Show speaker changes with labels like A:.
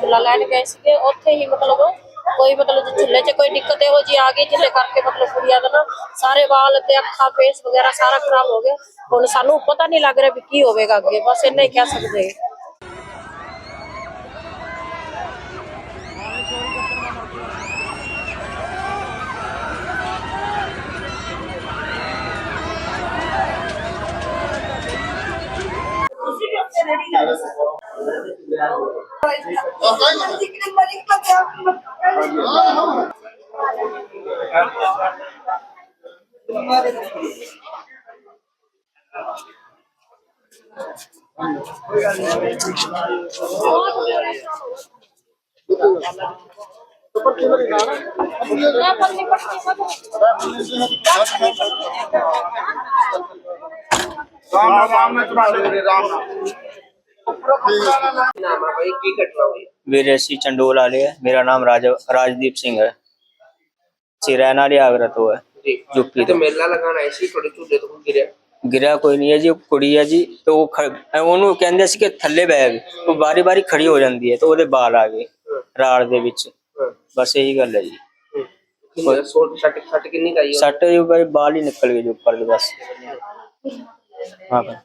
A: ਝੂਲਾ ਲੈਣ ਗਏ ਸੀਗੇ, ਉੱਥੇ ਹੀ ਮਤਲਬ ਕੋਈ ਮਤਲਬ ਜੇ ਝੂਲੇ 'ਚ ਕੋਈ ਦਿੱਕਤ ਇਹੋ ਜੀ ਆ ਗਈ, ਜਿਹਦੇ ਕਰਕੇ ਮਤਲਬ ਕੁੜੀਆਂ ਦਾ ਨਾ ਸਾਰੇ ਵਾਲ ਤੇ ਅੱਖਾਂ ਫੇਸ ਵਗੈਰਾ ਸਾਰਾ ਖਰਾਬ ਹੋ ਗਿਆ। ਹੁਣ ਸਾਨੂੰ ਪਤਾ ਨਹੀਂ ਲੱਗ ਰਿਹਾ ਵੀ ਕੀ ਹੋਵੇਗਾ ਅੱਗੇ, ਬਸ ਇੰਨਾ ਹੀ ਕਹਿ ਸਕਦੇ ਹਾਂ।
B: राम राम राम
C: ਨਾਮ ਆ ਭਾਈ ਕੀ ਘਟਨਾ ਹੋਈ
D: ਵੀਰੇ ਅਸੀਂ ਚੰਡੋਲ ਵਾਲੇ ਹੈ ਮੇਰਾ ਨਾਮ ਰਾਜ ਰਾਜਦੀਪ ਸਿੰਘ ਹੈ ਅਸੀਂ ਰਹਿਣ ਵਾਲੇ ਆਗਰਾ ਤੋਂ ਹੈ
C: ਜੀ
D: ਯੂਪੀ
C: ਤੇ
D: ਤੋਂ
C: ਮੇਲਾ ਲਗਾਉਣ ਆਏ ਸੀ ਤੁਹਾਡੇ ਝੂਲੇ ਤੋਂ ਗਿਰਿਆ
D: ਗਿਰਿਆ ਕੋਈ ਨਹੀਂ ਹੈ ਜੀ ਉਹ ਕੁੜੀ ਹੈ ਜੀ ਤੇ ਉਹ ਖ- ਉਹਨੂੰ ਕਹਿੰਦੇ ਸੀ ਕਿ ਥੱਲੇ ਬੈਗ ਉਹ ਬਾਰੀ ਬਾਰੀ ਖੜੀ ਹੋ ਜਾਂਦੀ ਹੈ ਤੇ ਉਹਦੇ ਬਾਲ ਆ ਗਏ ਰਾੜ ਦੇ ਵਿੱਚ ਬਸ ਇਹੀ ਗੱਲ ਹੈ ਜੀ
C: ਹੂੰ। ਕਿੰਨੀ ਸੋਟ ਸੱਟ ਸੱਟ ਕਿੰਨੀ ਕਾਈ
D: ਸੱਟ ਦੇ ਉੱਪਰ ਬਾਲ ਹੀ ਨਿਕਲ ਗਏ ਜੀ ਉੱਪਰ ਦੇ ਬਸ ਹਾਂ ਭਾਈ।